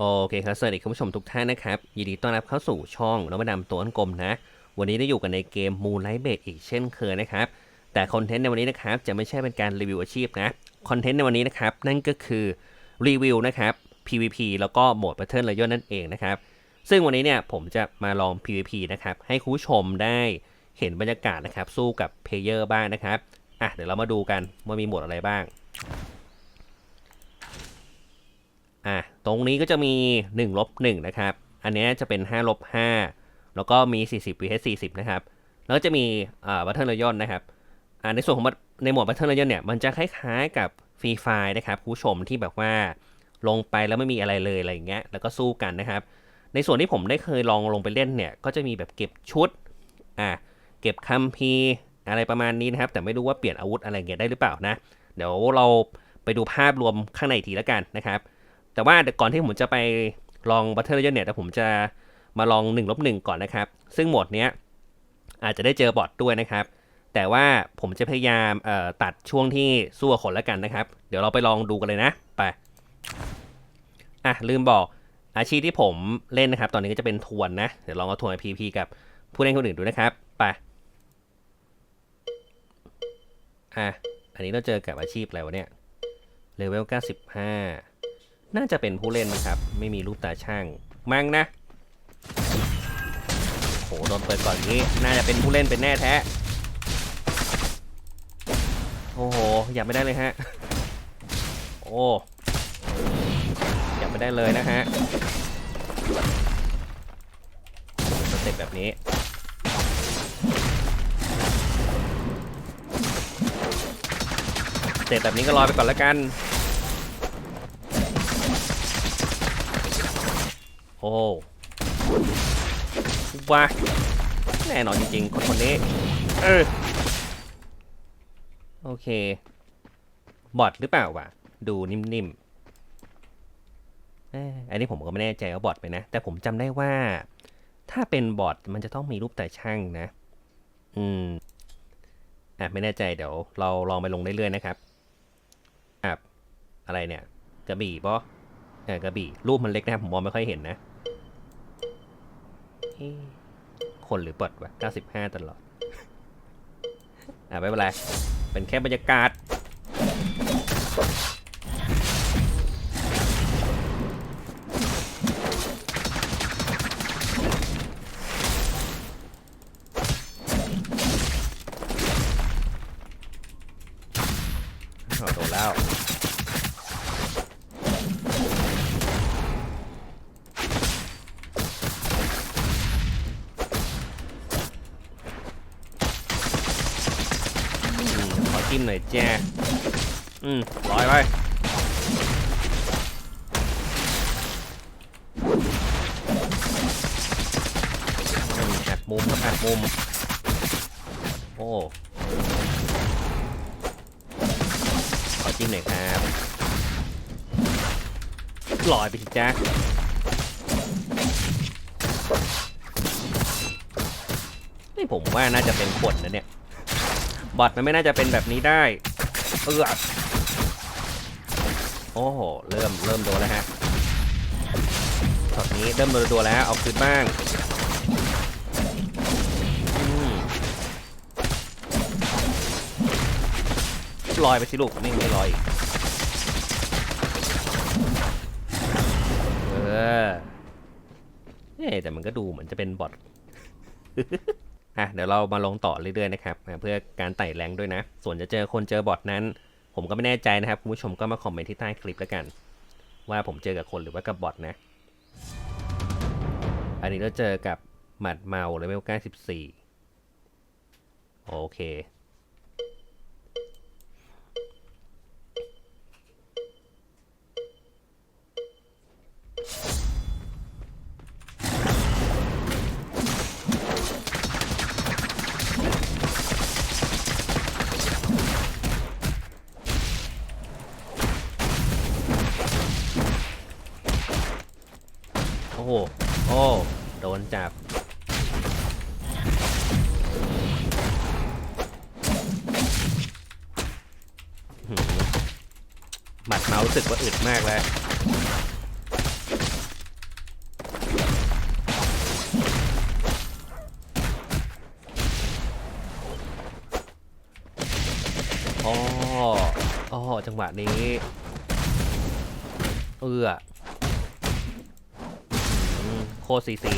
โอเคครับสวัสดีคุณผู้ชมทุกท่านนะครับยินดีต้อนรับเข้าสู่ช่องนวัดำตัวอันกลมนะ วันนี้ได้อยู่กันในเกม Moonlight b a s อีกเช่นเคยนะครับ แต่คอนเทนต์ในวันนี้นะครับจะไม่ใช่เป็นการรีวิวอาชีพนะคอนเทนต์ในวันนี้นะครับนั่นก็คือรีวิวนะครับ PVP แล้วก็โหมด Battle Royale นั่นเองนะครับ ซึ่งวันนี้เนี่ยผมจะมาลอง PVP นะครับให้คุณผู้ชมได้เห็นบรรยากาศนะครับสู้กับเพลเยอร์บ้างนะครับอะเดี๋ยวเรามาดูกันว่ามีโหมดอะไรบ้าง อะตรงนี้ก็จะมี1ลบ1นะครับ อันนี้จะเป็น5ลบ5แล้วก็มี 40 vs 40 นะครับ แล้วก็จะมีอ่า Battle Royale นะครับอ่าในส่วนของในหมวด Battle Royale เนี่ย มันจะคล้ายๆกับฟรีไฟนะครับผู้ชมที่แบบว่าลงไปแล้วไม่มีอะไรเลยอะไรอย่างเงี้ย แล้วก็สู้กันนะครับ ในส่วนที่ผมได้เคยลองลงไปเล่นเนี่ย ก็จะมีแบบเก็บชุด อ่าเก็บคัมภีร์อะไรประมาณนี้นะครับ แต่ไม่รู้ว่าเปลี่ยนอาวุธอะไรเงี้ยได้หรือเปล่านะ เดี๋ยวเราไปดูภาพรวมข้างในทีล้วกันนะครับ แต่ว่าก่อนที่ผมจะไปลอง Battle Royale เนี่ยแต่ผมจะมาลอง1ลบ1ก่อนนะครับ ซึ่งโหมดเนี้ยอาจจะได้เจอบอทด้วยนะครับ แต่ว่าผมจะพยายามตัดช่วงที่สู้กับคนแล้วกันนะครับ เดี๋ยวเราไปลองดูกันเลยนะ ไป อะ ลืมบอกอาชีพที่ผมเล่นนะครับ ตอนนี้ก็จะเป็นทวนนะ เดี๋ยวลองเอาทวน PVP กับผู้เล่นคนอื่นดูนะครับ ไป อะ อันนี้เราเจอกับอาชีพอะไรวะเนี่ยเลเวล95 น่าจะเป็นผู้เล่นนะครับ ไม่มีรูปตาช่าง มั้งนะโหโดนเปิดก่อนงนี้ น่าจะเป็นผู้เล่นเป็นแน่แท้ โอ้โหอยากไม่ได้เลยฮะ โอ้อยากไม่ได้เลยนะฮะสเต็ปแบบนี้สเต็ปแบบนี้ก็รอยไปก่อนแล้วกัน ว้าแน่นอนจริงๆ คนคนนี้ เออ โอเค บอทหรือเปล่าวะ ดูนิ่มๆเอ้ยอันนี้ผมก็ไม่แน่ใจว่าบอทไหมนะ แต่ผมจำได้ว่า ถ้าเป็นบอทมันจะต้องมีรูปแต่ช่างนะ อืม อะ ไม่แน่ใจเดี๋ยว เราลองไปลงเรื่อยๆนะครับอะอะไรเนี่ย กระบี่ปะเออกระบี่ รูปมันเล็กนะครับผมมองไม่ค่อยเห็นนะ คนหรือเปิดวะ95 ตลอด อะไม่เป็นไร เป็นแค่บรรยากาศ จิ้มหน่อยแจ้อืมลอยไปอืมหักมุมครับหักมุม โอ้ขอจิ้มหน่อยครับลอยไปสิจ้านี่ผมว่าน่าจะเป็นคนนะเนี่ย บอทมันไม่น่าจะเป็นแบบนี้ได้ เออโอ้โห เริ่มเริ่มโดนแล้วฮะช็อตนี้เริ่มโดนตัวแล้ว เอาคืนบ้างลอยไปสิลูกไม่ไม่ลอย เออเอ๊ะแต่มันก็ดูเหมือนจะเป็นบอท อะเดี๋ยวเรามาลงต่อเรื่อยๆนะครับเพื่อการไต่แรงด้วยนะ ส่วนจะเจอคนเจอบอทนั้น ผมก็ไม่แน่ใจนะครับคุณผู้ชมก็มาคอมเมนต์ที่ใต้คลิปแล้วกัน ว่าผมเจอกับคนหรือว่ากับบอทนะ อันนี้เราเจอกับหมัดเมาเลเวล94โอเค อ๋อจังหวะนี้เอื้อโคตรซีซี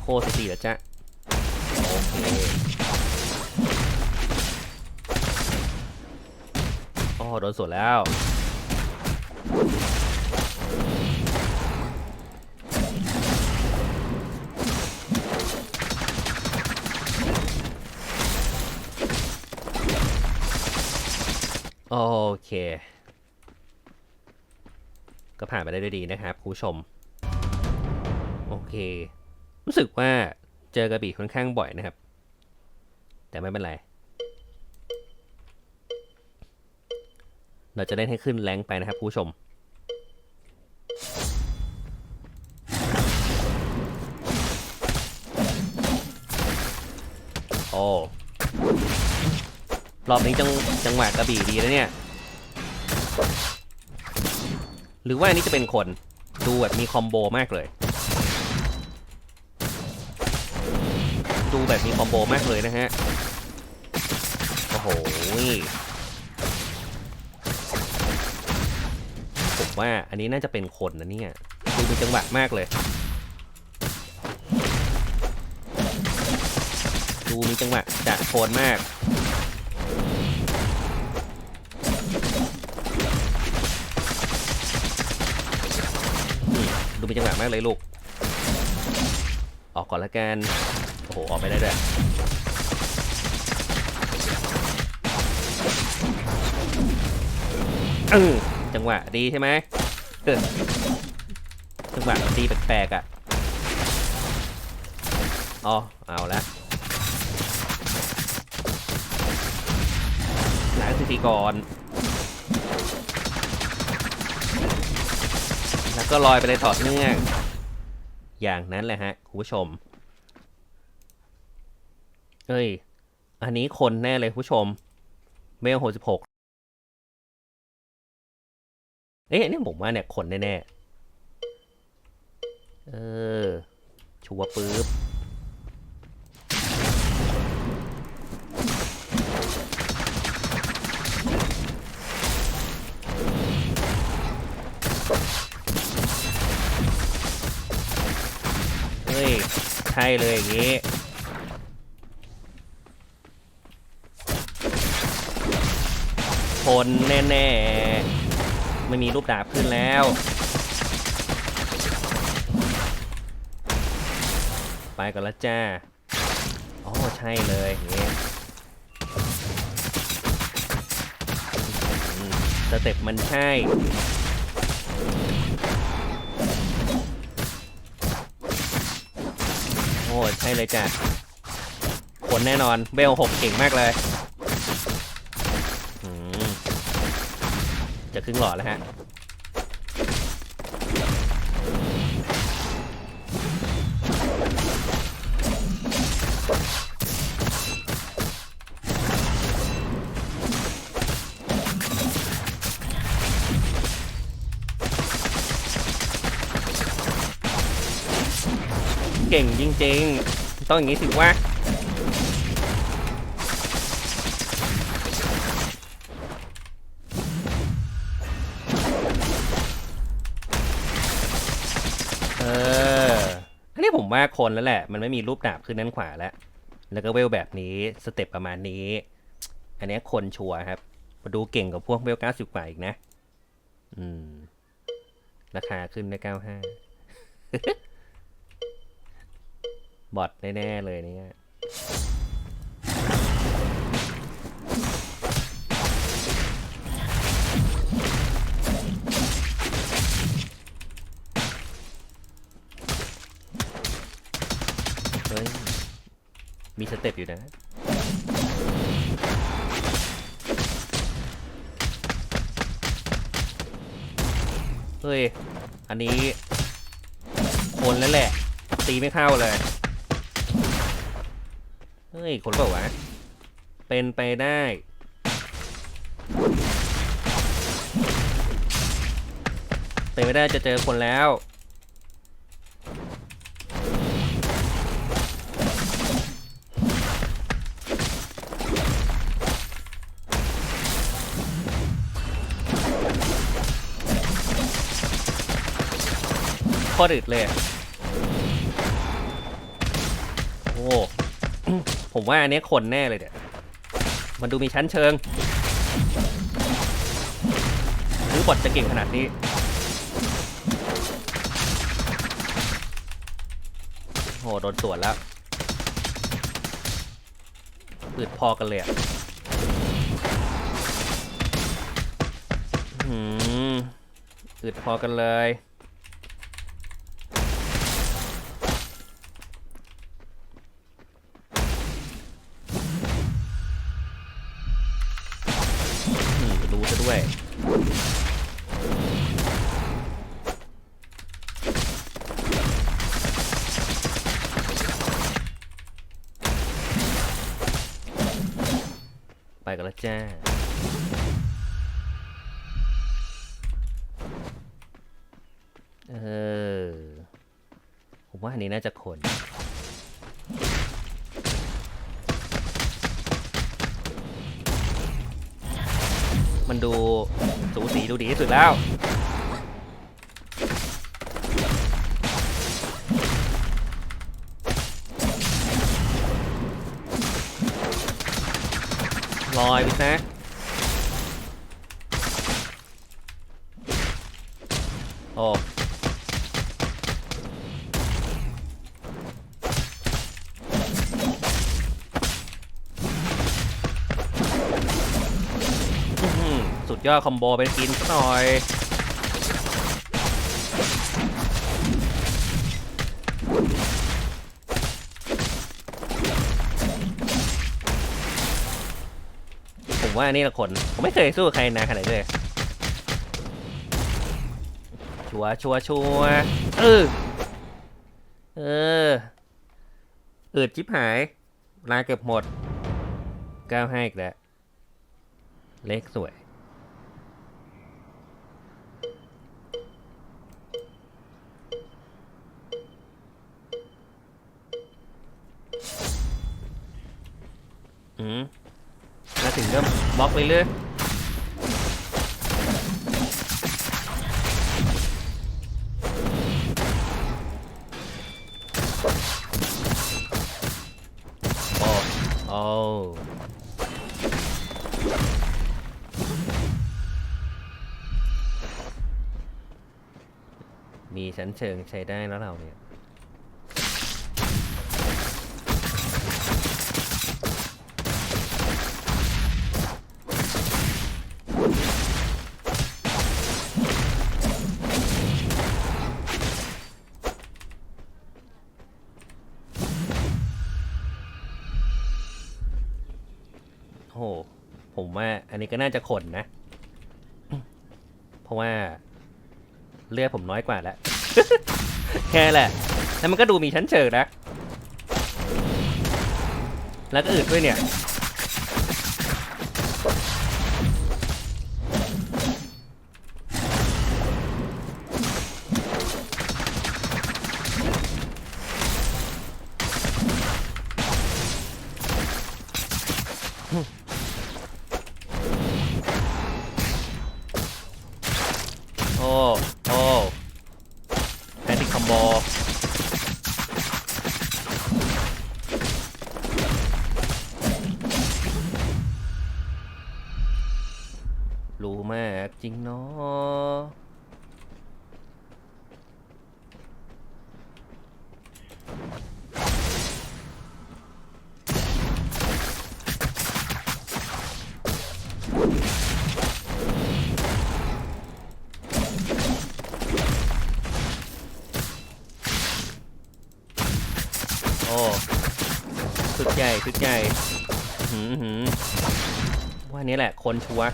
โคตรซีซีเหรอจ๊ะโอเคอ๋อโดนสวนแล้ว โอเค ก็ผ่านไปได้ด้วยดีนะครับคุณผู้ชม โอเค รู้สึกว่าเจอกระบี่ค่อนข้างบ่อยนะครับ แต่ไม่เป็นไร เราจะเล่นให้ขึ้นแรงไปนะครับคุณผู้ชมโอ้ รอบนี้จังจังหวะกระบี่ดีแล้วเนี่ย หรือว่าอันนี้จะเป็นคน ดูแบบมีคอมโบมากเลย ดูแบบมีคอมโบมากเลยนะฮะ โอ้โหผมว่าอันนี้น่าจะเป็นคนนะเนี่ย ดูมีจังหวะมากเลย ดูมีจังหวะจะโคนมาก จังหวะมากเลยลูก ออกก่อนละกัน โอ้โห ออกไปได้ด้วยจังหวะดีใช่ไหมจังหวะดีแปลกๆอะ อ๋อ เอาละล้างสถิติก่อน แล้วก็ลอยไปเลยถอดเนื่อง อย่างนั้นแหละฮะคุณผู้ชม เอ้ย อันนี้คนแน่เลยคุณผู้ชม เมลหกสิบหกเอ๊ะนี่ผมว่าเนี่ยคนแน่ๆ เออ ชัวร์ปื๊บ เลยอย่างงี้คนแน่ๆ ไม่มีรูปดาบขึ้นแล้ว ไปก่อนละจ้าอ๋อใช่เลยอย่างงี้สเต็ปมันใช่ โอ้ใช่เลยจ้ะผลแน่นอนเบลหกเก่งมากเลยจะครึ่งหลอดแล้วฮะ ก่งจริงๆ ต้องอย่างนี้สิวะเอออันนี้ผมว่าคนแล้วแหละ มันไม่มีรูปดาบขึ้นด้านขวาแล้ว แล้วก็เวลแบบนี้ สเต็ปประมาณนี้ อันนี้คนชัวร์ครับ มาดูเก่งกว่าพวกเวล90กว่าอีกนะ อืม ราคาขึ้นได้95 บอทแน่ๆเลยเนี่ยเฮ้ย มีสเต็ปอยู่นะเฮ้ย อันนี้คนแล้วแหละ ตีไม่เข้าเลยเฮ้ย คนเปล่าวะ เป็นไปได้ เป็นไม่ได้จะเจอคนแล้วโคตรอึดเลย โอ้ ผมว่าอันนี้คนแน่เลยเนี่ย มันดูมีชั้นเชิงหรือบอทจะเก่งขนาดนี้โอ้โดนสวนแล้วอึดพอกันเลยอะอื้อหืมอึดพอกันเลย รู้ซะด้วย ไปกันแล้วจ้าเออ ผมว่าอันนี้น่าจะคน ดูสูสีดูดีที่สุดแล้วลอยไปซะ ยอดคอมโบไปกินสักหน่อยผมว่านี่ละคน ผมไม่เคยสู้ใครนานขนาดนี้เลยชัวชัวชัวเออเอออืดจิบหายลาเกือบหมดก้าวให้อีกแล้วเลขสวย บล็อกไปเลยโอ้โอ้มีชั้นเชิงใช้ได้แล้วเราเนี่ย อันนี้ก็น่าจะขนนะ เพราะว่าเลือดผมน้อยกว่าแล้ว แค่แหละ แล้วมันก็ดูมีชั้นเชิงนะ แล้วก็อืดด้วยเนี่ย สุดใหญ่หืมหืมว่านี้แหละคนชัวร์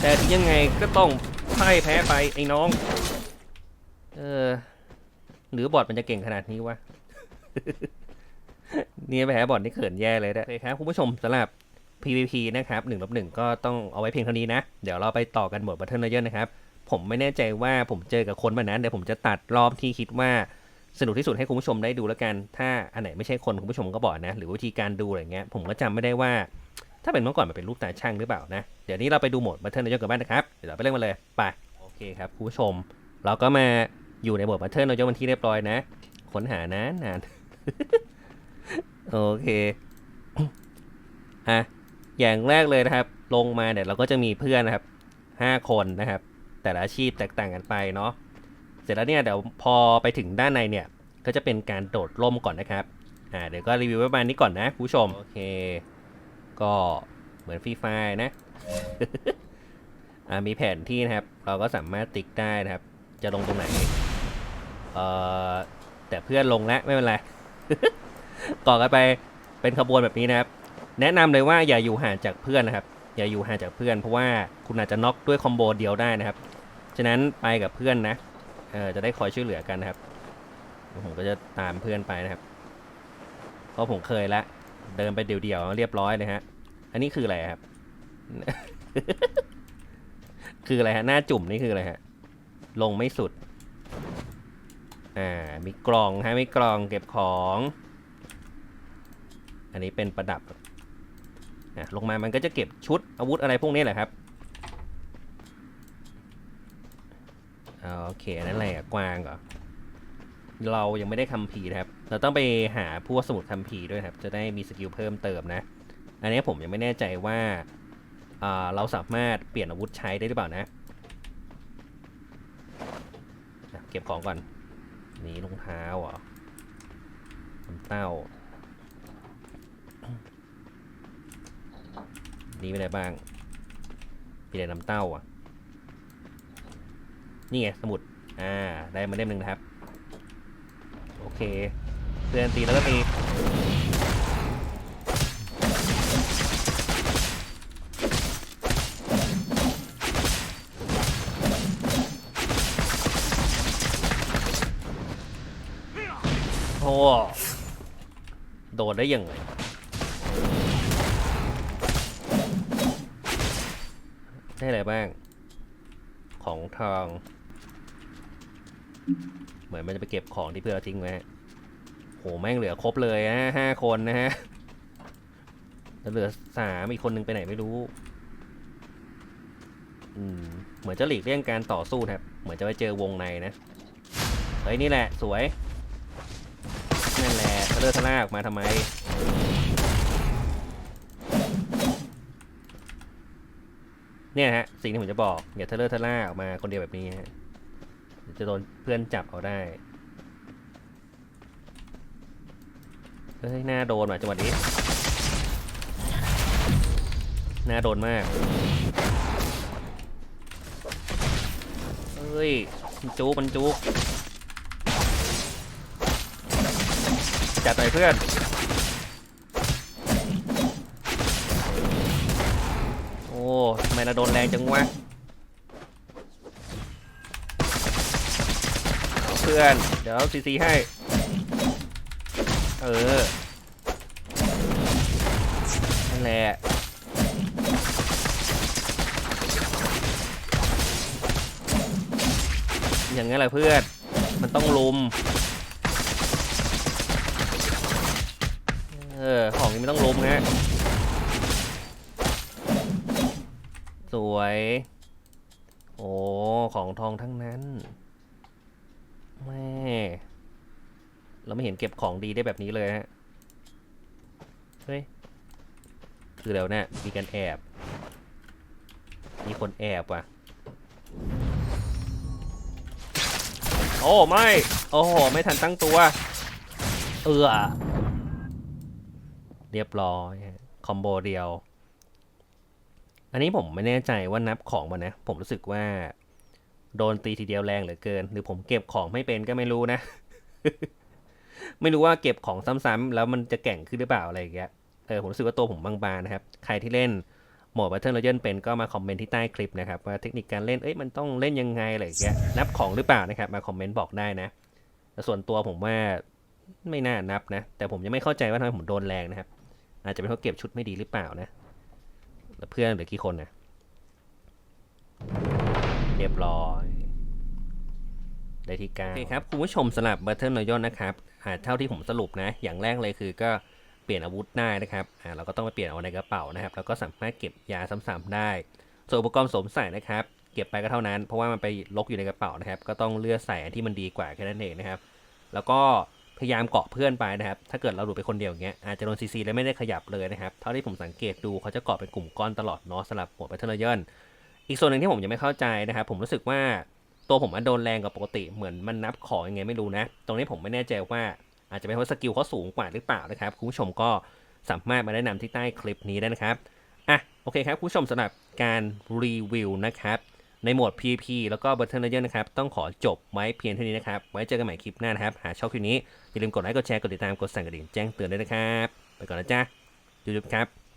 แต่ยังไงก็ต้องพ่ายแพ้ไปไอ้น้อง เออ หรือบอดมันจะเก่งขนาดนี้วะ เนี่ยแพ้บอดนี่เขินแย่เลยนะโอเคครับคุณผู้ชมสำหรับ PVP นะครับ1ลบ1ก็ต้องเอาไว้เพียงเท่านี้นะ เดี๋ยวเราไปต่อกันหมด Battle Royale นะครับ ผมไม่แน่ใจว่าผมเจอกับคนแบบนั้นเดี๋ยวผมจะตัดรอบที่คิดว่าสนุกที่สุดให้คุณผู้ชมได้ดูแล้วกัน ถ้าอันไหนไม่ใช่คนคุณผู้ชมก็บอกนะ หรือวิธีการดูอะไรเงี้ย ผมก็จำไม่ได้ว่า ถ้าเป็นเมื่อก่อนมันเป็นรูปตาช่างหรือเปล่านะ เดี๋ยวนี้เราไปดูโหมด Battle Royale กันบ้างนะครับ เดี๋ยวเราไปเล่นมาเลย ไป โอเคครับคุณผู้ชม เราก็มาอยู่ในโหมด Battle Royale วันที่เรียบร้อยนะ ค้นหานานนาน โอเค อะ อย่างแรกเลยนะครับ ลงมาเนี่ยเราก็จะมีเพื่อนนะครับห้าคนนะครับ แต่ละอาชีพแตกต่างกันไปเนาะเสร็จแล้วเนี่ยเดี๋ยวพอไปถึงด้านในเนี่ยก็จะเป็นการโดดร่มก่อนนะครับอ่าเดี๋ยวก็รีวิวประมาณนี้ก่อนนะคุณผู้ชมโอเค ก็เหมือนฟรีไฟนะอ่ามีแผนที่นะครับ เราก็สามารถติ๊กได้นะครับ จะลงตรงไหนเอ่อแต่เพื่อนลงแล้วไม่เป็นไรก่อกันไปเป็นขบวนแบบนี้นะครับ แนะนำเลยว่าอย่าอยู่ห่างจากเพื่อนนะครับ อย่าอยู่ห่างจากเพื่อน เพราะว่าคุณอาจจะน็อกด้วยคอมโบเดียวได้นะครับ ฉะนั้นไปกับเพื่อนนะเออจะได้คอยช่วยเหลือกันนะครับผมก็จะตามเพื่อนไปนะครับเพราะผมเคยละเดินไปเดี่ยวๆเรียบร้อยเลยฮะ อันนี้คืออะไรครับ คืออะไรฮะหน้าจุ่มนี่คืออะไรฮะลงไม่สุด อ่า มีกล่องฮะมีกล่องเก็บของ อันนี้เป็นประดับ ลงมามันก็จะเก็บชุดอาวุธอะไรพวกนี้แหละครับอ่าโอเคนั่นอะไรอะกวางเหรอเรายังไม่ได้คัมภีร์นะครับ เราต้องไปหาพวกสมุดคัมภีร์ด้วยครับ จะได้มีสกิลเพิ่มเติมนะ อันนี้ผมยังไม่แน่ใจว่าอ่าเราสามารถเปลี่ยนอาวุธใช้ได้หรือเปล่านะ เก็บของก่อน นี่รองเท้าเหรอเต้า นี่เป็นบ้างมีแต่น้ำเต้าอะ นี่ไงสมุด อ่า ได้มาเล่มหนึ่งนะครับ โอเคเตือนตีแล้วก็ตีโอ้โดดได้ยังไง อะไรบ้าง ของทอง เหมือนมันจะไปเก็บของที่เพื่อนเราทิ้งไว้โหแม่งเหลือครบเลยนะห้าคนนะฮะแล้วเหลือสามอีกคนหนึ่งไปไหนไม่รู้ อืมเหมือนจะหลีกเลี่ยงการต่อสู้ครับ เหมือนจะไปเจอวงในนะ เฮ้ยนี่แหละ สวย นั่นแหละทะเลอะทะลาออกมาทำไม เนี่ยฮะสิ่งที่ผมจะบอกอย่าเทเลอะทล่าออกมาคนเดียวแบบนี้ฮะจะโดนเพื่อนจับเอาได้เฮ้ยหน้าโดนว่ะจังหวะนี้หน้าโดนมากเฮ้ยมันจุกมันจุกจัดหน่อยเพื่อน มเราโดนแรงจังวะเพื่อน เดี๋ยวซีซีให้ เออ นั่นแหละอย่างนั้นแหละเพื่อน มันต้องลุม เออ ของนี้ไม่ต้องลุมฮะ สวย โอ้ ของทองทั้งนั้น แม่ เราไม่เห็นเก็บของดีได้แบบนี้เลยฮะ เฮ้ย คือแล้วเนี่ยมีการแอบ มีคนแอบว่ะ โอ้ไม่ โอ้โห ไม่ทันตั้งตัว เออเรียบร้อย คอมโบเดียว อันนี้ผมไม่แน่ใจว่านับของมันนะ ผมรู้สึกว่า โดนตีทีเดียวแรงเหลือเกิน หรือผมเก็บของไม่เป็นก็ไม่รู้นะ ไม่รู้ว่าเก็บของซ้ำๆแล้วมันจะแก่งขึ้นหรือเปล่าอะไรอย่างเงี้ยเออผมรู้สึกว่าตัวผมบางๆนะครับ ใครที่เล่นโหมด Battle Royale เป็นก็มาคอมเมนต์ที่ใต้คลิปนะครับ ว่าเทคนิคการเล่นเอ้ยมันต้องเล่นยังไงอะไรอย่างเงี้ยนับของหรือเปล่านะครับ มาคอมเมนต์บอกได้นะแต่ส่วนตัวผมว่าไม่น่านับนะ แต่ผมยังไม่เข้าใจว่าทำไมผมโดนแรงนะครับ อาจจะเป็นเพราะเก็บชุดไม่ดีหรือเปล่านะ เพื่อนเหลือกี่คนเนะเรียบร้อย ได้ที่เก้าโอเคครับคุณผู้ชมสำหรับ Battle Royale นะครับอ่าเท่าที่ผมสรุปนะ อย่างแรกเลยคือก็เปลี่ยนอาวุธได้นะครับอ่าเราก็ต้องไปเปลี่ยนเอาในกระเป๋านะครับ แล้วก็สามารถเก็บยาซ้ำๆได้ ส่วนอุปกรณ์สวมใส่นะครับ เก็บไปก็เท่านั้น เพราะว่ามันไปลกอยู่ในกระเป๋านะครับ ก็ต้องเลือกใส่อันที่มันดีกว่าแค่นั้นเองนะครับ แล้วก็ พยายามเกาะเพื่อนไปนะครับ ถ้าเกิดเราหลุดไปคนเดียวอย่างเงี้ยอาจจะโดนซีซีแล้วไม่ได้ขยับเลยนะครับ เท่าที่ผมสังเกตดูเขาจะเกาะเป็นกลุ่มก้อนตลอดเนาะสำหรับหัวแพทเทิร์เยนอีกส่วนหนึ่งที่ผมยังไม่เข้าใจนะครับ ผมรู้สึกว่าตัวผมมันโดนแรงกว่าปกติเหมือนมันนับของยังไงไม่รู้นะ ตรงนี้ผมไม่แน่ใจว่าอาจจะเป็นเพราะสกิลเขาสูงกว่าหรือเปล่านะครับคุณผู้ชมก็สามารถมาแนะนำที่ใต้คลิปนี้ได้นะครับอะโอเคครับคุณผู้ชมสำหรับการรีวิวนะครับ ในโหมด PVP แล้วก็บัตเทิลเลเยอร์นะครับ ต้องขอจบไว้เพียงเท่านี้นะครับ ไว้เจอกันใหม่คลิปหน้านะครับ หาชอบคลิปนี้ อย่าลืมกดไลค์ กดแชร์ กดติดตาม กดสั่นกระดิ่งแจ้งเตือนด้วยนะครับ ไปก่อนนะจ๊ะยูทูบครับ